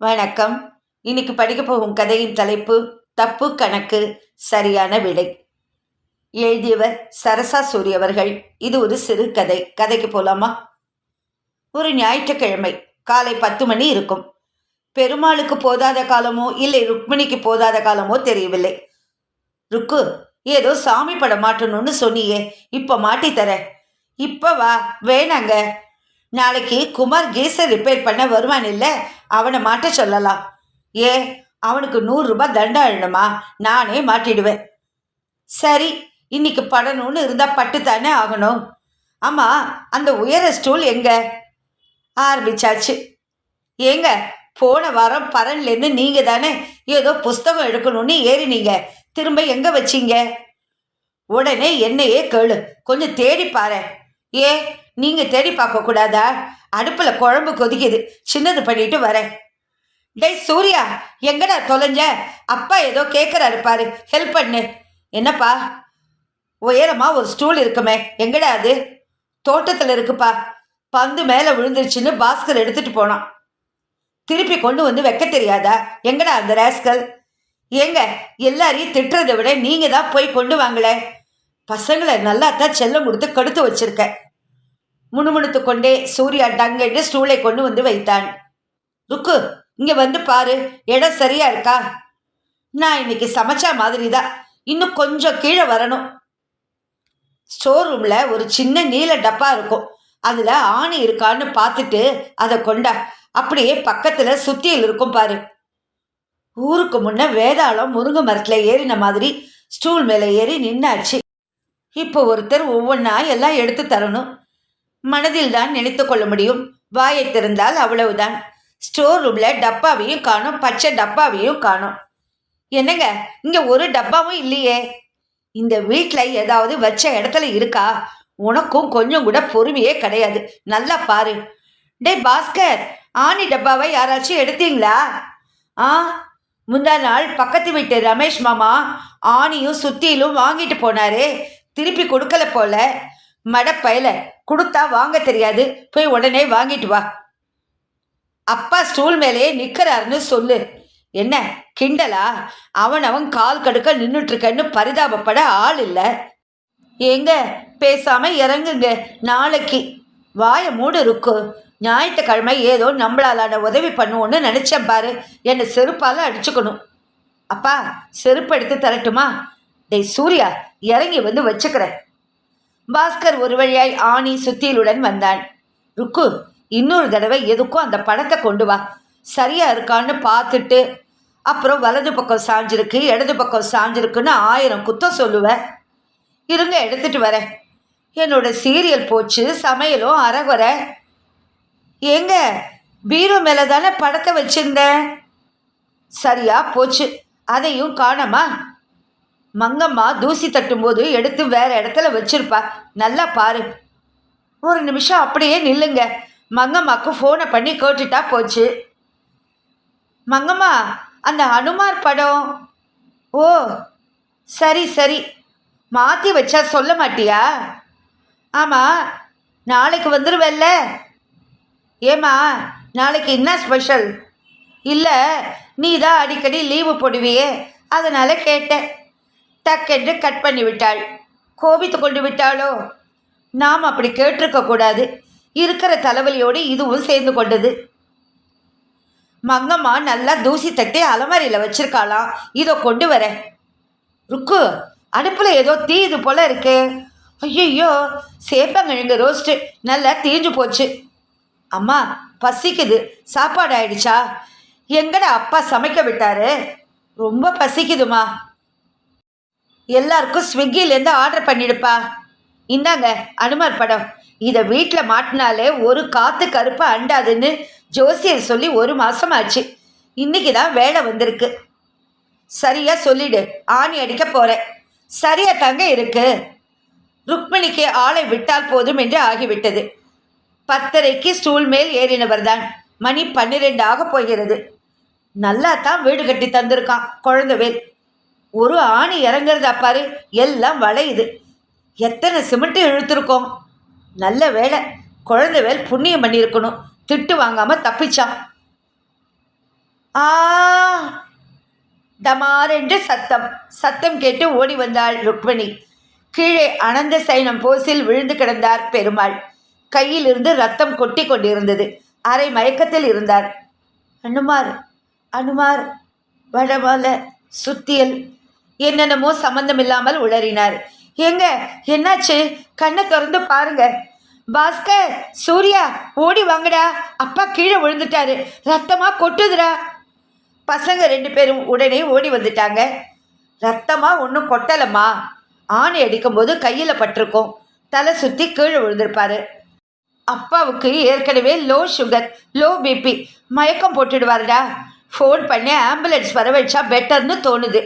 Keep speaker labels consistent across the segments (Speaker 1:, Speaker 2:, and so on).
Speaker 1: வணக்கம். இன்னைக்கு படிக்க போகும் கதையின் தலைப்பு தப்பு கணக்கு சரியான விடை. எழுதியவர் சரசா சூரி அவர்கள். இது ஒரு சிறு கதை. கதைக்கு போலாமா? ஒரு ஞாயிற்றுக்கிழமை காலை பத்து மணி இருக்கும். பெருமாளுக்கு போதாத காலமோ இல்லை ருக்மிணிக்கு போதாத காலமோ தெரியவில்லை. ருக்கு ஏதோ சாமி படம் மாட்டணும்னு சொன்னியே இப்போ மாட்டித்தர இப்போ வா வேணாங்க. நாளைக்கு குமார் கீசர் ரிப்பேர் பண்ண வருவான் இல்லை அவனை மாட்ட சொல்லலாம். ஏ அவனுக்கு நூறுரூபா தண்டம் அழணுமா நானே மாட்டிடுவேன். சரி இன்னைக்கு படணும்னு இருந்தால் பட்டு தானே ஆகணும். ஆமாம் அந்த உயர ஸ்டூல் எங்க? ஆரம்பிச்சாச்சு. ஏங்க போன வாரம் பரன்லேருந்து நீங்கள் தானே ஏதோ புஸ்தகம் எடுக்கணும்னு ஏறினீங்க. திரும்ப எங்கே வச்சீங்க? உடனே என்னையே கேளு. கொஞ்சம் தேடி பாரு ஏ நீங்கள் தேடி பார்க்கக்கூடாதா அடுப்பில் குழம்பு கொதிக்குது. சின்னது பண்ணிட்டு வரேன். டேய் சூர்யா எங்கடா தொலைஞ்ச? அப்பா ஏதோ கேட்குறாரு பாரு. ஹெல்ப் பண்ணு. என்னப்பா? உயரமா ஒரு ஸ்டூல் இருக்குமே. எங்கடா அது? தோட்டத்தில் இருக்குப்பா. பந்து மேலே விழுந்துருச்சுன்னு பாஸ்கர் எடுத்துட்டு போனான். திருப்பி கொண்டு வந்து வைக்க தெரியாதா? எங்கடா அந்த ரேஸ்கல் ஏங்க எல்லாரையும் திட்டுறதை விட நீங்க தான் போய் கொண்டு வாங்களே பசங்களை நல்லா தான் செல்லம் கொடுத்து கடுத்து வச்சிருக்க முணுமுணுத்து கொண்டே சூர்யா டங்கென்று ஸ்டூலை கொண்டு வந்து வைத்தான். ருக்கு இங்கே வந்து பாரு இடம் சரியா இருக்கா? நான் இன்னைக்கு சமைச்சா மாதிரி தான் இன்னும் கொஞ்சம் கீழே வரணும். ஸ்டோர் ரூமில் ஒரு சின்ன நீல டப்பா இருக்கும். அதில் ஆணி இருக்கான்னு பார்த்துட்டு அதை கொண்டா. அப்படியே பக்கத்தில் சுத்தியில் இருக்கும் பாரு. ஊருக்கு முன்ன வேதாளம் முருங்கை மரத்தில் ஏறின மாதிரி ஸ்டூல் மேலே ஏறி நின்னாச்சு. இப்போ ஒருத்தர் ஒவ்வொன்றா எல்லாம் எடுத்து தரணும். மனதில் தான் நினைத்து கொள்ள முடியும். வாயை திறந்தால் அவ்வளவுதான். ஸ்டோர் ரூம்ல டப்பாவையும் காணும். பச்சை டப்பாவையும் காணும். என்னங்க இங்க ஒரு டப்பாவும் இல்லையே. இந்த வீட்டில் ஏதாவது வச்ச இடத்துல இருக்கா? உனக்கும் கொஞ்சம் கூட பொறுமையே கிடையாது. நல்லா பாரு. டேய் பாஸ்கர் ஆணி டப்பாவை யாராச்சும் எடுத்தீங்களா? ஆ முந்தா நாள் பக்கத்து வீட்டு ரமேஷ் மாமா ஆணியும் சுத்தியிலும் வாங்கிட்டு போனாரே. திருப்பி கொடுக்கல போல மடப்பையில கொடுத்தா வாங்க தெரியாது. போய் உடனே வாங்கிட்டு வா. அப்பா ஸ்டூல் மேலேயே நிற்கிறாருன்னு சொல்லு. என்ன கிண்டலா? அவன் அவன் கால் கடுக்க நின்றுட்டு இருக்கன்னு பரிதாபப்பட ஆள் இல்லை. ஏங்க பேசாம இறங்குங்க. நாளைக்கு. வாய மூடு இருக்கு ஞாயிற்றுக்கிழமை ஏதோ நம்மளாலான உதவி பண்ணுவோன்னு நினைச்சேன் பாரு. என்னை செருப்பால் அடிச்சுக்கணும். அப்பா செருப்பு எடுத்து தரட்டுமா? டேய் சூர்யா இறங்கி வந்து வச்சுக்கிறேன் பாஸ்கர் ஒரு வழியாய் ஆணி சுத்தியலுடன் வந்தான். ருக்கு இன்னொரு தடவை எதுக்கும் அந்த படத்தை கொண்டு வா. சரியா இருக்கான்னு பார்த்துட்டு அப்புறம் வலது பக்கம் சாஞ்சிருக்கு இடது பக்கம் சாஞ்சிருக்குன்னு ஆயிரம் குத்தம் சொல்லுவேன் இருங்க எடுத்துட்டு வரேன் என்னோட சீரியல் போச்சு சமையலும் அறகுறை ஏங்க பீரோ மேலே தானே படத்தை வச்சிருந்தேன் சரியா போச்சு அதையும் காணமா? மங்கம்மா தூசி தட்டும்போது எடுத்து வேற இடத்துல வச்சிருப்பா. நல்லா பாரு. ஒரு நிமிஷம் அப்படியே நில்லுங்க. மங்கம்மாக்கு ஃபோனை பண்ணி கேட்டுட்டா போச்சு. மங்கம்மா அந்த அனுமார் படம். ஓ சரி சரி. மாற்றி வச்சா சொல்ல மாட்டியா? ஆமாம் நாளைக்கு வந்துடுவல்ல ஏம்மா நாளைக்கு என்ன ஸ்பெஷல் இல்லை நீ தான் அடிக்கடி லீவு போடுவியே. அதனால் கேட்டேன். டக்கென்று கட் பண்ணி விட்டாள் கோபித்து கொண்டு விட்டாளோ? நாம் அப்படி கேட்டிருக்க கூடாது. இருக்கிற தலைவலியோடு இதுவும் சேர்ந்து கொண்டது. மங்கம்மா நல்லா தூசி தட்டி அலமாரியில் வச்சிருக்காளாம் இதை கொண்டு வரேன் ருக்கு அடுப்பில் ஏதோ தீயுது போல இருக்கு. ஐயோ சேப்பங்கிழங்கு ரோஸ்ட்டு நல்லா தீஞ்சு போச்சு. அம்மா பசிக்குது. சாப்பாடு ஆயிடுச்சா? எங்கடா அப்பா சமைக்க விட்டாரு? ரொம்ப பசிக்குதுமா. எல்லாருக்கும் ஸ்விக்கிலேருந்து ஆர்டர் பண்ணிடுப்பா. இந்தாங்க அனுமார் படம். இதை வீட்டில் மாட்டினாலே ஒரு காற்று கருப்பு அண்டாதுன்னு ஜோசியர் சொல்லி ஒரு மாதம் ஆச்சு இன்னைக்கு தான் வேலை வந்திருக்கு. சரியா சொல்லிடு ஆணி அடிக்க போகிறேன் சரியா தங்க இருக்கு. ருக்மிணிக்கு ஆளை விட்டால் போதும் என்று ஆகிவிட்டது. பத்தரைக்கு ஸ்டூல் மேல் ஏறினவர் தான். மணி பன்னிரெண்டு ஆக போகிறது. நல்லா தான் வீடு கட்டி தந்திருக்கான் குழந்தவேல். ஒரு ஆணி இறங்குறதா பாரு எல்லாம் வளையுது. எத்தனை சிமெண்ட்டு இழுத்துருக்கோம்? நல்ல வேலை குழந்தைவேல் புண்ணியம் பண்ணியிருக்கணும். திட்டு வாங்காமல் தப்பிச்சான் ஆ டமார் என்று சத்தம். சத்தம் கேட்டு ஓடி வந்தாள் ருக்மணி. கீழே அனந்த சைனம் போஸில் விழுந்து கிடந்தார் பெருமாள். கையிலிருந்து ரத்தம் கொட்டி கொண்டிருந்தது. அரை மயக்கத்தில் இருந்தார். அனுமார் அனுமார் வடமால சுத்தியல் என்னென்னமோ சம்பந்தமில்லாமல் உளறினார். ஏங்க என்னாச்சு? கண்ணை திறந்து பாருங்க. பாஸ்கர் சூர்யா ஓடி வாங்கடா. அப்பா கீழே விழுந்துட்டாரு. ரத்தமா கொட்டுதுடா. பசங்க ரெண்டு பேரும் உடனே ஓடி வந்துட்டாங்க. ரத்தமா ஒன்றும் கொட்டலம்மா. ஆணி அடிக்கும்போது கையில் பட்டிருக்கும். தலை சுற்றி கீழே விழுந்திருப்பாரு. அப்பாவுக்கு ஏற்கனவே லோ சுகர் லோ பிபி. மயக்கம் போட்டுடுவாருடா. ஃபோன் பண்ணி ஆம்புலன்ஸ் வர வச்சா பெட்டர்னு தோணுது.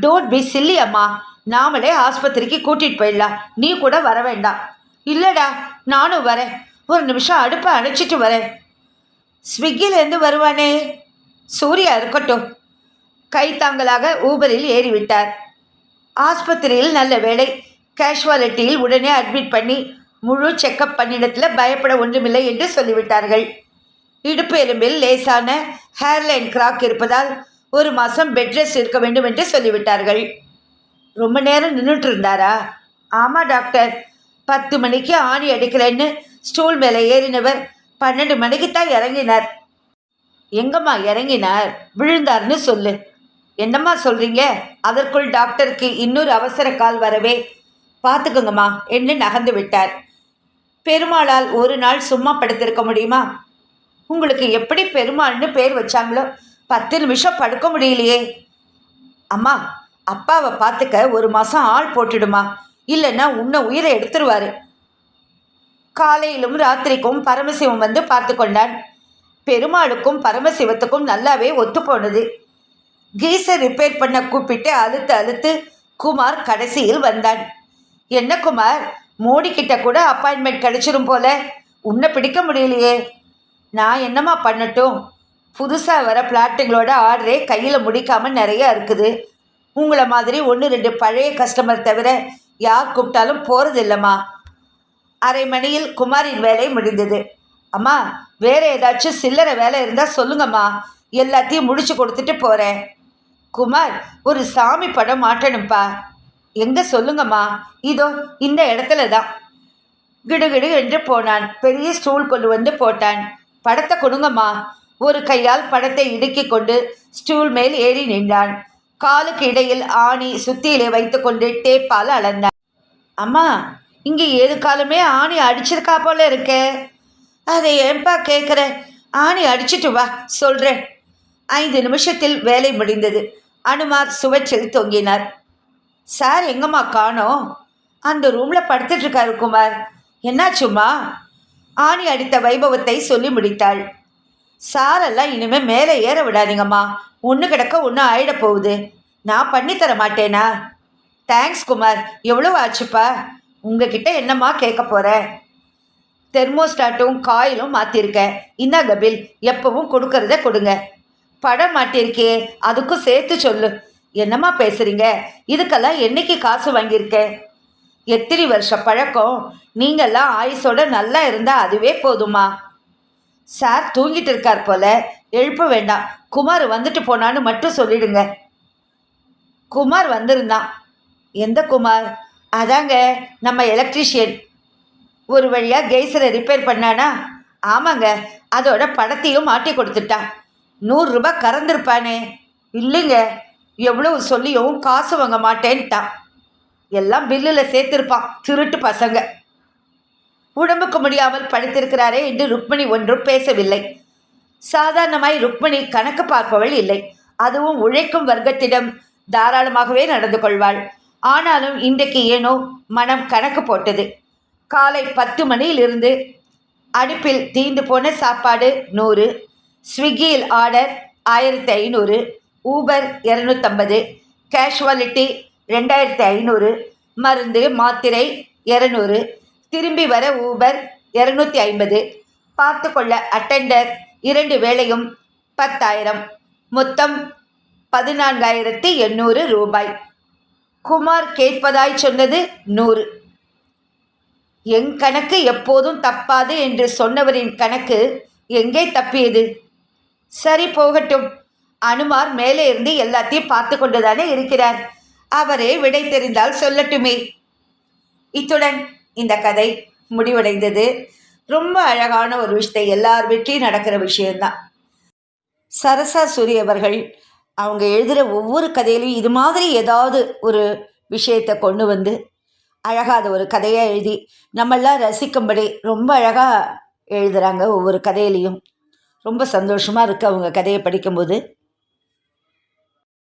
Speaker 1: டோன்ட் பி சில்லி அம்மா. நாமளே ஆஸ்பத்திரிக்கு கூட்டிகிட்டு போயிடலாம். நீ கூட வர வேண்டாம். இல்லைடா நானும் வரேன். ஒரு நிமிஷம் அடுப்பை அணைச்சிட்டு வரேன். ஸ்விக்கிலேருந்து வருவானே. சூர்யா இருக்கட்டும். கைத்தாங்களாக ஊபரில் ஏறிவிட்டார். ஆஸ்பத்திரியில் நல்ல வேலை கேஷுவாலிட்டியில் உடனே அட்மிட் பண்ணி முழு செக்கப் பண்ணிடத்தில் பயப்பட ஒன்றுமில்லை என்று சொல்லிவிட்டார்கள். இடுப்பு எலும்பில் லேசான ஹேர்லைன் கிராக் இருப்பதால் ஒரு மாதம் பெட் ரெஸ்ட் இருக்க வேண்டும் என்று சொல்லிவிட்டார்கள். ரொம்ப நேரம் நின்றுட்டு இருந்தாரா ஆமாம் டாக்டர் பத்து மணிக்கு ஆணி அடிக்கிறேன்னு ஸ்டூல் மேலே ஏறினவர் பன்னெண்டு மணிக்கு தான் இறங்கினார். எங்கம்மா இறங்கினார்? விழுந்தார்னு சொல்லு. என்னம்மா சொல்கிறீங்க அதற்குள் டாக்டருக்கு இன்னொரு அவசர கால் வரவே. பார்த்துக்குங்கம்மா என்று நகர்ந்து விட்டார். பெருமாளால் ஒரு நாள் சும்மா படுத்திருக்க முடியுமா? உங்களுக்கு எப்படி பெருமாள்னு பேர் வச்சாங்களோ பத்து நிமிஷம் படுக்க முடியலையே. அம்மா அப்பாவை பார்த்துக்க ஒரு மாதம் ஆள் போட்டுடுமா. இல்லைன்னா உன்னை உயிரை எடுத்துருவாரு. காலையிலும் ராத்திரிக்கும் பரமசிவம் வந்து பார்த்து கொண்டான். பெருமாளுக்கும் பரமசிவத்துக்கும் நல்லாவே ஒத்து போனது கீசர் ரிப்பேர் பண்ண கூப்பிட்டு அழுத்து அழுத்து குமார் கடைசியில் வந்தான். என்ன குமார் மோடி கூட அப்பாயின்மெண்ட் கிடைச்சிரும் போல. உன்னை பிடிக்க முடியலையே. நான் என்னம்மா பண்ணட்டும்? புதுசாக வர பிளாட்டுங்களோட ஆர்டரே கையில் முடிக்காமல் நிறையா இருக்குது. உங்களை மாதிரி ஒன்று ரெண்டு பழைய கஸ்டமர் தவிர யார் கூப்பிட்டாலும் போகிறது இல்லைம்மா. அரை மணியில் குமாரின் வேலை முடிந்தது. அம்மா வேறு ஏதாச்சும் சில்லறை வேலை இருந்தால் சொல்லுங்கம்மா. எல்லாத்தையும் முடிச்சு கொடுத்துட்டு போகிறேன் குமார் ஒரு சாமி படம் மாட்டணும்ப்பா எங்கே சொல்லுங்கம்மா. இதோ இந்த இடத்துல தான் கிடுகிடு என்று போனான். பெரிய ஸ்டூல் கொண்டு வந்து போட்டான். படத்தை கொடுங்கம்மா. ஒரு கையால் படத்தை இடுக்கிக் கொண்டு ஸ்டூல் மேல் ஏறி நின்றான். காலுக்கு இடையில் ஆணி சுத்தியிலே வைத்துக்கொண்டு டேப்பால் அளந்தான். அம்மா இங்கே ஏது காலமே ஆணி அடிச்சிருக்கா போல இருக்கே. அதை ஏன்பா கேட்குற ஆணி அடிச்சிட்டு வா சொல்கிறேன் ஐந்து நிமிஷத்தில் வேலை முடிந்தது. அனுமார் சுவற்றில் தொங்கினார். சார் எங்கம்மா காணோம்? அந்த ரூமில் படுத்துட்ருக்காரு குமார். என்னாச்சும்மா? ஆணி அடித்த வைபவத்தை சொல்லி முடித்தாள். சாரெல்லாம் இனிமேல் மேலே ஏற விடாதீங்கம்மா. ஒன்று கிடக்க ஒன்று ஆயிட போகுது. நான் பண்ணித்தர மாட்டேனா? தேங்க்ஸ் குமார். எவ்வளோ ஆச்சுப்பா? உங்ககிட்ட என்னம்மா கேட்க போகிறேன் தெர்மோஸ்டாட்டும் காயிலும் மாற்றிருக்கேன் இந்தாங்க பில் எப்பவும் கொடுக்கறத கொடுங்க. படம் மாட்டியிருக்கே அதுக்கும் சேர்த்து சொல்லு. என்னம்மா பேசுகிறீங்க இதுக்கெல்லாம் என்னைக்கு காசு வாங்கியிருக்கேன்? எத்தனை வருஷ பழக்கம். நீங்கள்லாம் ஆயுசோட நல்லா இருந்தால் அதுவே போதுமா சார் தூங்கிட்டு இருக்கார் போல. எழுப்ப வேண்டாம். குமார் வந்துட்டு போனான்னு மட்டும் சொல்லிடுங்க. குமார் வந்திருந்தான். எந்த குமார்? அதாங்க நம்ம எலக்ட்ரிஷியன் ஒரு வழியாக கெய்சரை ரிப்பேர் பண்ணானா? ஆமாங்க அதோட படத்தையும் மாட்டி கொடுத்துட்டான் நூறுரூபா கறந்துருப்பானே. இல்லைங்க எவ்வளவு சொல்லியும் காசு வாங்க மாட்டேன்ட்டான். எல்லாம் பில்லில் சேர்த்துருப்பான். திருட்டு பசங்க. உடம்புக்கு முடியாமல் படுத்திருக்கிறாரே என்று ருக்மணி ஒன்றும் பேசவில்லை. சாதாரணமாய் ருக்மணி கணக்கு பார்ப்பவள் இல்லை. அதுவும் உழைக்கும் வர்க்கத்திடம் தாராளமாகவே நடந்து கொள்வாள். ஆனாலும் இன்றைக்கு ஏனோ மனம் கணக்கு போட்டது. காலை பத்து மணியிலிருந்து அடுப்பில் தீந்து போன சாப்பாடு நூறு ஸ்விக்கியில் ஆர்டர் ஆயிரத்தி ஐநூறு ஊபர் இரநூத்தம்பது கேஷுவாலிட்டி ரெண்டாயிரத்தி ஐநூறு மருந்து மாத்திரை இரநூறு திரும்பி வர ஊபர் இரநூத்தி ஐம்பது. பார்த்து கொள்ள அட்டெண்டர் இரண்டு வேளையும் பத்தாயிரம். மொத்தம் பதினான்காயிரத்தி எண்ணூறு ரூபாய். குமார் கேட்பதாய் சொன்னது நூறு. என் கணக்கு எப்போதும் தப்பாது என்று சொன்னவரின் கணக்கு எங்கே தப்பியது? சரி போகட்டும். அனுமார் மேலே இருந்து எல்லாத்தையும் பார்த்து கொண்டுதானே இருக்கிறார். அவரே விடை தெரிந்தால் சொல்லட்டுமே. இத்துடன் இந்த கதை முடிவடைந்தது. ரொம்ப அழகான ஒரு விஷயத்தை எல்லார் வீட்லேயும் நடக்கிற விஷயம்தான். சரசா சூரி அவர்கள் அவங்க எழுதுகிற ஒவ்வொரு கதையிலையும் இது மாதிரி ஏதாவது ஒரு விஷயத்தை கொண்டு வந்து அழகாக அது ஒரு கதையாக எழுதி நம்மெல்லாம் ரசிக்கும்படி ரொம்ப அழகாக எழுதுகிறாங்க ஒவ்வொரு கதையிலையும். ரொம்ப சந்தோஷமாக இருக்குது அவங்க கதையை படிக்கும்போது.